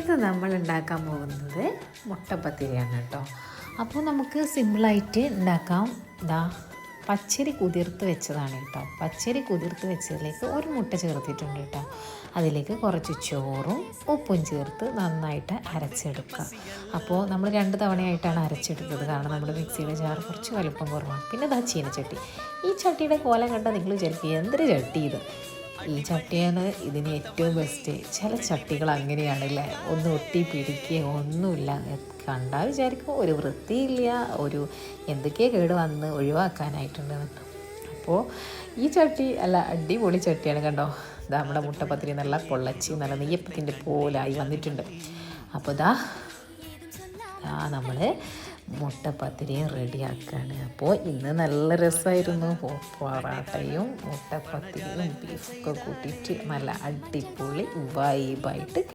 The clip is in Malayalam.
ഇത് നമ്മൾ ഉണ്ടാക്കാൻ പോകുന്നത് മുട്ടപ്പത്തിരിയാണ് കേട്ടോ. അപ്പോൾ നമുക്ക് സിമ്പിളായിട്ട് ഉണ്ടാക്കാം. ഇതാ പച്ചരി കുതിർത്ത് വെച്ചതാണ് കേട്ടോ. പച്ചരി കുതിർത്ത് വെച്ചതിലേക്ക് ഒരു മുട്ട ചേർത്തിട്ടുണ്ട് കേട്ടോ. അതിലേക്ക് കുറച്ച് ചോറും ഉപ്പും ചേർത്ത് നന്നായിട്ട് അരച്ചെടുക്കുക. അപ്പോൾ നമ്മൾ രണ്ട് തവണയായിട്ടാണ് അരച്ചെടുത്തത്. കാരണം നമ്മുടെ മിക്സിയുടെ ജാർ കുറച്ച് വലുപ്പം കുറവാണ്. പിന്നെ ദാ ചീനച്ചട്ടി. ഈ ചട്ടിയുടെ കോലം കണ്ടാൽ നിങ്ങൾ ചിലപ്പോൾ എന്തൊരു ചട്ടി ഇത്. ഈ ചട്ടിയാണ് ഇതിന് ഏറ്റവും ബെസ്റ്റ് ചില ചട്ടികൾ അങ്ങനെയാണല്ലേ? ഒന്ന് ഒട്ടി പിടിക്കുക ഒന്നുമില്ല. കണ്ടാൽ വിചാരിക്കും ഒരു വൃത്തിയില്ല ഒരു എന്തൊക്കെയോ കേട് വന്ന് ഒഴിവാക്കാനായിട്ടുണ്ട് അപ്പോൾ ഈ ചട്ടി അല്ല അടിപൊളി ചട്ടിയാണ് കണ്ടോ? ഇതാ നമ്മുടെ മുട്ടപ്പത്തിരി നല്ല പൊള്ളച്ചി നല്ല നെയ്യപ്പത്തിന്റെ പോലായി വന്നിട്ടുണ്ട്. അപ്പോൾ ഇതാ ആ നമ്മൾ മുട്ടപ്പത്തിരിയും റെഡിയാക്കുകയാണ് അപ്പോൾ ഇന്ന് നല്ല രസമായിരുന്നു പൊറാട്ടയും പൊറാട്ടയും മുട്ടപ്പത്തിരിയും ബീഫൊക്കെ കൂട്ടിയിട്ട് നല്ല അടിപൊളി വൈബായിട്ട്